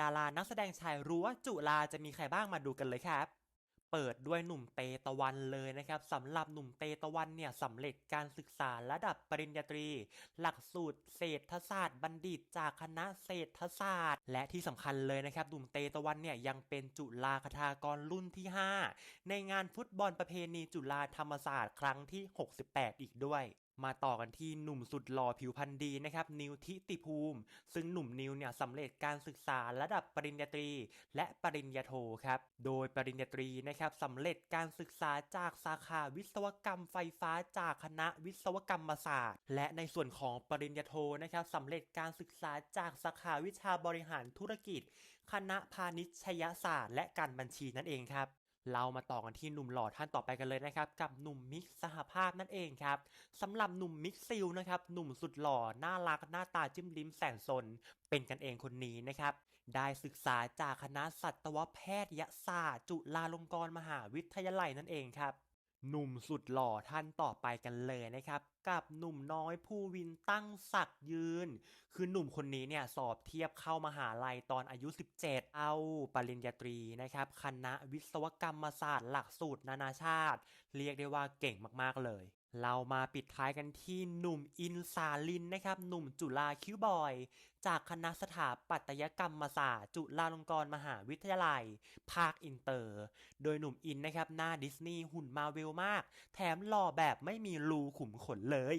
ดารานักแสดงชายรู้ว่าจุฬาจะมีใครบ้างมาดูกันเลยครับเปิดด้วยหนุ่มเตตะวันเลยนะครับสำหรับหนุ่มเตตะวันเนี่ยสำเร็จการศึกษาระดับปริญญาตรี หลักสูตรเศรษฐศาสตร์บัณฑิตจากคณะเศรษฐศาสตร์ และที่สำคัญเลยนะครับหนุ่มเตตะวันเนี่ยยังเป็นจุฬาคทากรรุ่นที่ 5 ในงานฟุตบอลประเพณีจุฬาธรรมศาสตร์ครั้งที่ 68 อีกด้วย มาต่อกันที่หนุ่มสุดหล่อผิวพรรณดีนะครับนิวทิติภูมิ ซึ่งหนุ่มนิวเนี่ยสำเร็จการศึกษาระดับปริญญาตรี และปริญญาโทครับ โดยปริญญาตรีนะครับสำเร็จการศึกษาจากสาขาวิศวกรรมไฟฟ้าจากคณะวิศวกรรมศาสตร์ และในส่วนของปริญญาโทนะครับสำเร็จการศึกษาจากสาขาวิชาบริหารธุรกิจ คณะพาณิชยศาสตร์ และการบัญชีนั่นเองครับ เรามาต่อกันที่หนุ่มหล่อท่านต่อไปกันเลยนะครับ กับหนุ่มมิกสหภาพนั่นเองครับสำหรับหนุ่มมิกซิลนะครับหนุ่มสุดหล่อน่ารักหน้าตาจิ้มลิ้มแสนสนเป็นกันเองคนนี้นะครับ ได้ศึกษาจากคณะสัตวแพทยศาสตร์ จุฬาลงกรณ์มหาวิทยาลัยนั่นเองครับ หนุ่มสุดหล่อท่านต่อไปกันเลยนะครับ กับหนุ่มน้อยผู้วินตั้งศักยืน คือหนุ่มคนนี้เนี่ยสอบเทียบเข้ามหาลัยตอนอายุ 17 เอาปริญญาตรีนะครับคณะวิศวกรรมศาสตร์หลักสูตรนานาชาติ เรียกได้ว่าเก่งมากๆเลย เรามาปิดท้ายกันที่หนุ่มอินสาลินนะครับ หนุ่มจุฬาคิวบอย จากคณะสถาปัตยกรรมศาสตร์ จุฬาลงกรณ์มหาวิทยาลัย ภาคอินเตอร์ โดยหนุ่มอินนะครับ หน้าดิสนีย์หุ่นมาเวลมาก แถมหล่อแบบไม่มีรูขุมขนเลย